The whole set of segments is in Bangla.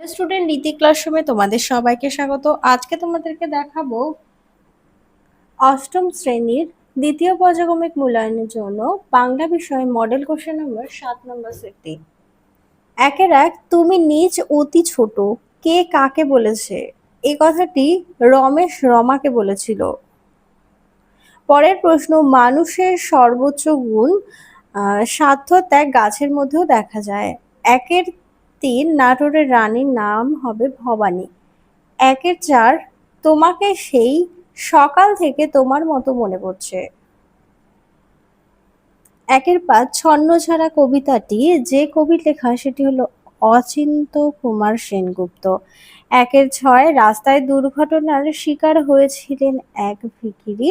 স্টুডেন্ট নীতি ক্লাসরুমে তোমাদের সবাইকে স্বাগত। আজকে তোমাদেরকে দেখাবো অষ্টম শ্রেণির দ্বিতীয় পর্যায়ক্রমিক মূল্যায়নের জন্য বাংলা বিষয়ে মডেল কোশ্চেন নম্বর সাত নম্বর সেটটি একের এক, তুমি নিজ অতি ছোট, কে কাকে বলেছে? এই কথাটি রমেশ রমাকে বলেছিল। পরের প্রশ্ন, মানুষের সর্বোচ্চ গুণ স্বার্থ ত্যাগ গাছের মধ্যেও দেখা যায়। একের তিন নাটোরের রানীর নাম হবে ভবানী। একের চার তোমাকে সেই সকাল থেকে তোমার মতো মনে পড়ছে। একের পাঁচ ছন্ন ছাড়া কবিতাটি, যে কবির লেখা সেটি হলো অচিন্ত কুমার সেনগুপ্ত। একের ছয় রাস্তায় দুর্ঘটনার শিকার হয়েছিলেন এক ভিখিরি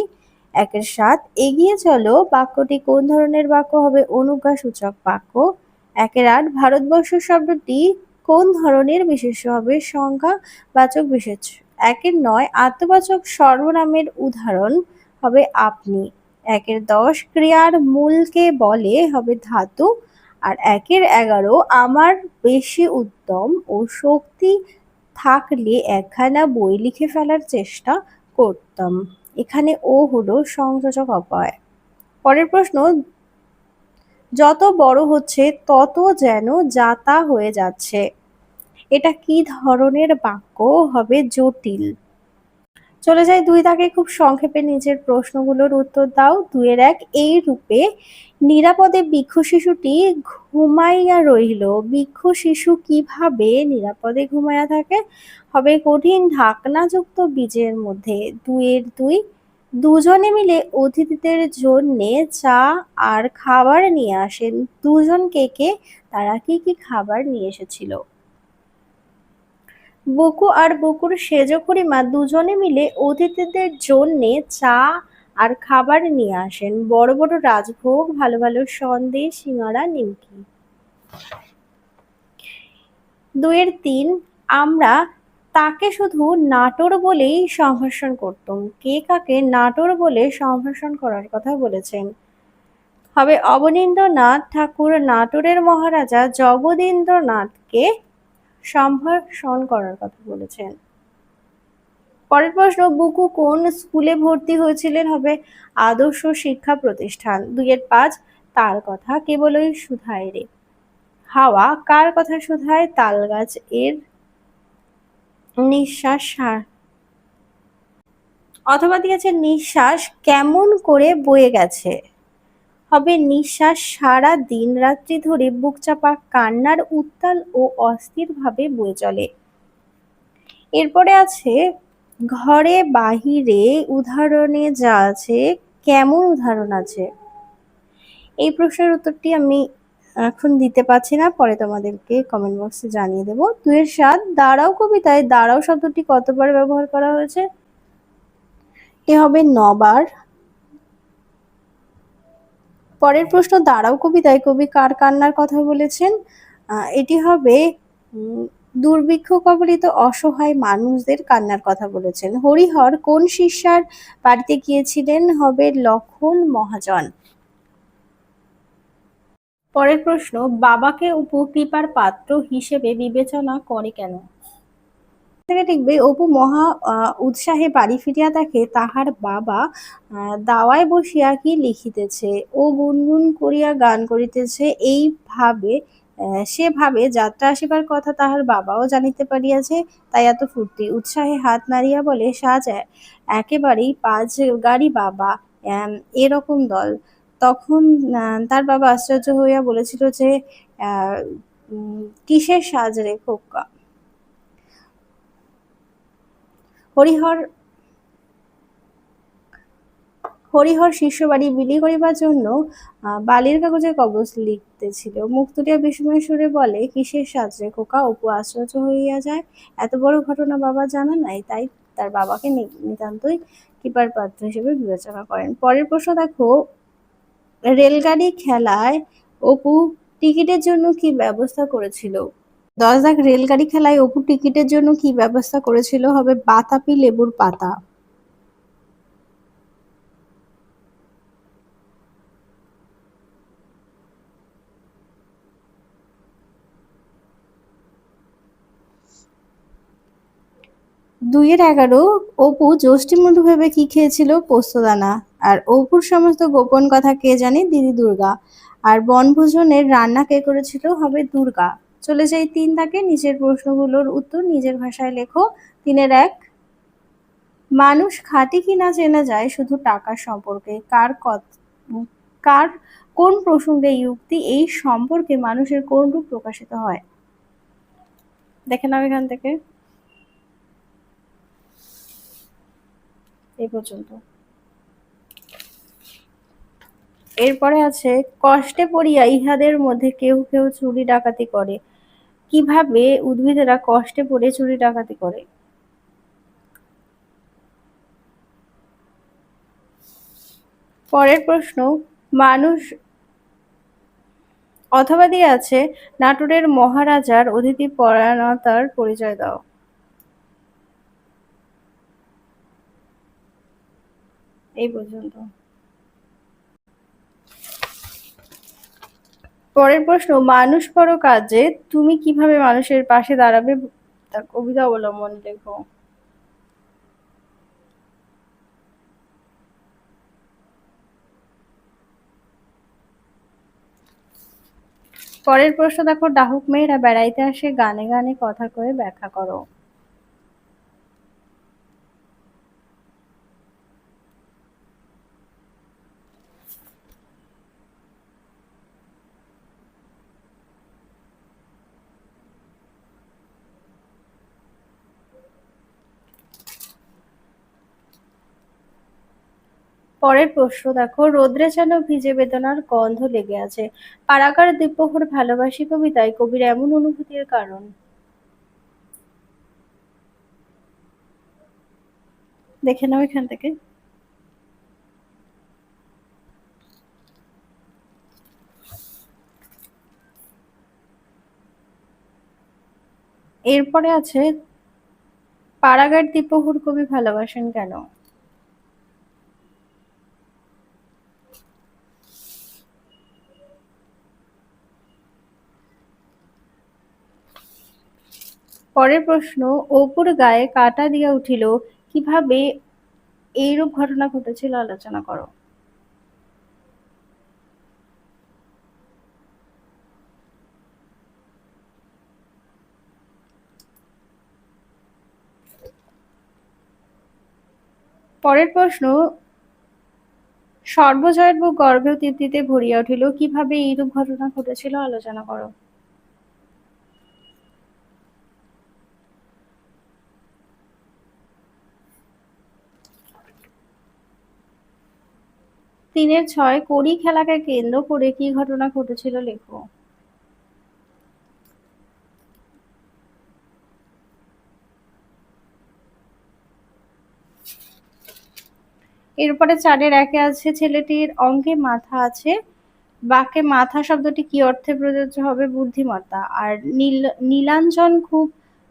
একের সাত এগিয়ে চলো, বাক্যটি কোন ধরনের বাক্য হবে? অনুজ্ঞাসূচক বাক্য। একের আট ভারতবর্ষ শব্দটি কোন ধরনের বিশেষ্য হবে সংজ্ঞা বাচক বিশেষ্য একের নয় আত্মবাচক সর্বনামের উদাহরণ হবে আপনি। একের দশ ক্রিয়ার মূলকে বলে হবে ধাতু। আর একের এগারো আমার বেশি উদ্যম ও শক্তি থাকলে একখানা বই লিখে ফেলার চেষ্টা করতাম। এখানে ও হলো সংযোজক অপয়। পরের প্রশ্ন যত বড় হচ্ছে, তত যেন যাতা হয়ে যাচ্ছে। এটা কি ধরনের বাক্য? হবে জটিল। চলে যাই দুই দাগে। খুব সংক্ষেপে নিজের প্রশ্নগুলোর উত্তর দাও। দুয়ের এক, এই রূপে, নিরাপদে বৃক্ষ শিশুটি ঘুমাইয়া রইল। বৃক্ষ শিশু কীভাবে নিরাপদে ঘুমাইয়া থাকে? হবে কঠিন ঢাকনাযুক্ত বীজের মধ্যে। দুয়ের দুই দুজনে মিলে অতিথিদের জন্যে চা আর খাবার নিয়ে আসেন। দুজন কে কে? তারা কি কি খাবার নিয়ে এসেছিল? বকু আর বকুর সেজ খুড়িমা দুজনে মিলে অতিথিদের জন্যে চা আর খাবার নিয়ে আসেন। বড় বড় রাজভোগ, ভালো ভালো সন্দেশ, সিঙ্গারা, নিমকি। দুয়ের তিন, আমরা তাকে শুধু নাটোর বলেই সম্ভাষণ করতাম। কে কাকে নাটোর বলে সম্ভাষণ করার কথা বলেছেন? হবে অবনীন্দ্রনাথ ঠাকুর নাটোরের মহারাজা জগদীন্দ্রনাথকে সম্ভাষণ করার কথা বলেছেন। পরের প্রশ্ন, বুকু কোন স্কুলে ভর্তি হয়েছিলেন? হবে আদর্শ শিক্ষা প্রতিষ্ঠান। দুইয়ের পাঁচ, তার কথা কেবলই সুধায় রে। হাওয়া, কার কথা সুধায় তালগাছ এর নিঃশ্বাস সার অথবা দিয়েছে, নিঃশ্বাস কেমন করে বয়ে গেছে? হবে নিঃশ্বাস সারা দিন রাত্রি ধরে বুক চাপা, কান্নার উত্তাল ও অস্থির ভাবে বয়ে চলে। এরপরে আছে, ঘরে বাহিরে উদাহরণে যা আছে, কেমন উদাহরণ আছে? এই প্রশ্নের উত্তরটি আমি এখন দিতে পারছি না, পরে তোমাদেরকে কমেন্ট বক্সে জানিয়ে দেবো। দুয়ের সাত দাঁড়াও কবিতায়, দাঁড়াও শব্দটি কতবার ব্যবহার করা হয়েছে? এ হবে নবার। পরের প্রশ্ন, দাঁড়াও কবিতায়, কবি কার কান্নার কথা বলেছেন? এটি হবে দুর্ভিক্ষ কবলিত অসহায় মানুষদের কান্নার কথা বলেছেন। হরিহর কোন শিষ্যার বাড়িতে গিয়েছিলেন? হবে লক্ষণ মহাজন। পরের প্রশ্ন বাবাকে উপকৃপার পাত্র হিসেবে বিবেচনা করে কেন? থেকে দেখবে অপু মহা উৎসাহে বাড়ি ফিরিয়া দেখে তাহার বাবা দাওয়ায় বসিয়া কি লিখিতেছে? ও গুনগুন করিয়া গান করিতেছে এই ভাবে আহ, সে ভাবে যাত্রা আসিবার কথা তাহার বাবাও জানিতে পারিয়াছে তাই এত ফুর্তি। উৎসাহে হাত নাড়িয়া বলে সাজ একেবারেই পাঁচ গাড়ি বাবা এরকম দল। তখন তার বাবা আশ্চর্য হইয়া বলেছিল যে কিসের সাজ রে খোকা? হরিহর হরিহর শিষ্য বাড়ি বিলি করিবার জন্য বালির কাগজে কবচ লিখতেছিল। মুখ তুলিয়া বিস্ময় সুরে বলে, কিসের সাজরে খোকা? অপু আশ্চর্য হইয়া যায়। এত বড় ঘটনা বাবা জানা নাই, তাই তার বাবাকে নিতান্তই কৃপার পাত্র হিসেবে বিবেচনা করেন। পরের প্রশ্ন দেখো রেলগাড়ি খেলায় অপু টিকিটের জন্য কি ব্যবস্থা করেছিল? দশ লাখ রেলগাড়ি খেলায় অপু টিকিটের জন্য কি ব্যবস্থা করেছিল? হবে বাতাপি লেবুর পাতা। দুইয়ের এগারো, অপু যষ্টি মধু ভেবে কি খেয়েছিল? পোস্তদানা। আর অপুর সমস্ত গোপন কথা কে জানে? দিদি দুর্গা। আর বনভোজনের রান্না কে করেছিল? হবে দুর্গা। চলে যাই তিন তাকে। নিচের প্রশ্নগুলোর উত্তর নিজের ভাষায় লেখো। তিনের এক, মানুষ খাঁটি কিনা চেনা যায় শুধু টাকার সম্পর্কে। কার কত- কার কোন প্রসঙ্গে যুক্তি এই সম্পর্কে মানুষের কোন রূপ প্রকাশিত হয়? দেখে নাও এখান থেকে। এই পর্যন্ত। এরপরে আছে, কষ্টে পড়িয়া ইহাদের মধ্যে কেউ কেউ চুরি ডাকাতি করে। কীভাবে উদ্ভিদেরা কষ্টে পড়ে চুরি ডাকাতি করে? পরের প্রশ্ন, মানুষ অথবা দিয়ে আছে, নাটোরের মহারাজার অতিথি পরায়ণতার পরিচয় দাও। এই পর্যন্ত। পরের প্রশ্ন, মানুষ করো কাজে তুমি কীভাবে মানুষের পাশে দাঁড়াবে? তা কবিতা অবলম্বন লেখো। পরের প্রশ্ন দেখো, ডাহুক মেয়েরা বেড়াইতে আসে, গানে গানে কথা কয়ে ব্যাখ্যা করো। পরের প্রশ্ন, দেখো, রোদ্রে যেন ভিজে বেদনার গন্ধ লেগে আছে। পারাকার দিব্যহর ভালোবাসি কবিতায়, কবির এমন অনুভূতির কারণ। দেখে নাও এখান থেকে। এরপরে আছে পাড়াগার দীপহুর কবি ভালোবাসেন কেন? পরের প্রশ্ন, অপুর গায়ে কাটা দিয়া উঠিল, কীভাবে এইরূপ ঘটনা ঘটেছিল আলোচনা করো। পরের প্রশ্ন সর্বজয়ের বুক গর্ভে তৃপ্তিতে ভরিয়া উঠিল, কীভাবে এইরূপ ঘটনা ঘটেছিল আলোচনা করো। তিনের ছয় কড়ি খেলাকে কেন্দ্র করে কি ঘটনা ঘটেছিল, লেখো। এরপরে চারের একে আছে ছেলেটির অঙ্গে মাথা আছে। বাকে মাথা শব্দটি কি অর্থে প্রযোজ্য হবে? বুদ্ধিমত্তা। আর নীল, নীলাঞ্জন খুব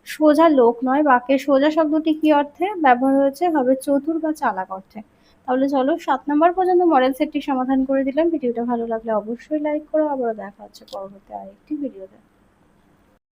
সোজা লোক নয় বাক্যে সোজা শব্দটি কি অর্থে ব্যবহার হয়েছে? হবে চতুর বা চালাক অর্থে। তাহলে চলো সাত নম্বর পর্যন্ত মডেল সেটটি সমাধান করে দিলাম। ভিডিওটা ভালো লাগলে অবশ্যই লাইক করো। আবারও দেখা হচ্ছে পরবর্তী আরেকটি ভিডিওতে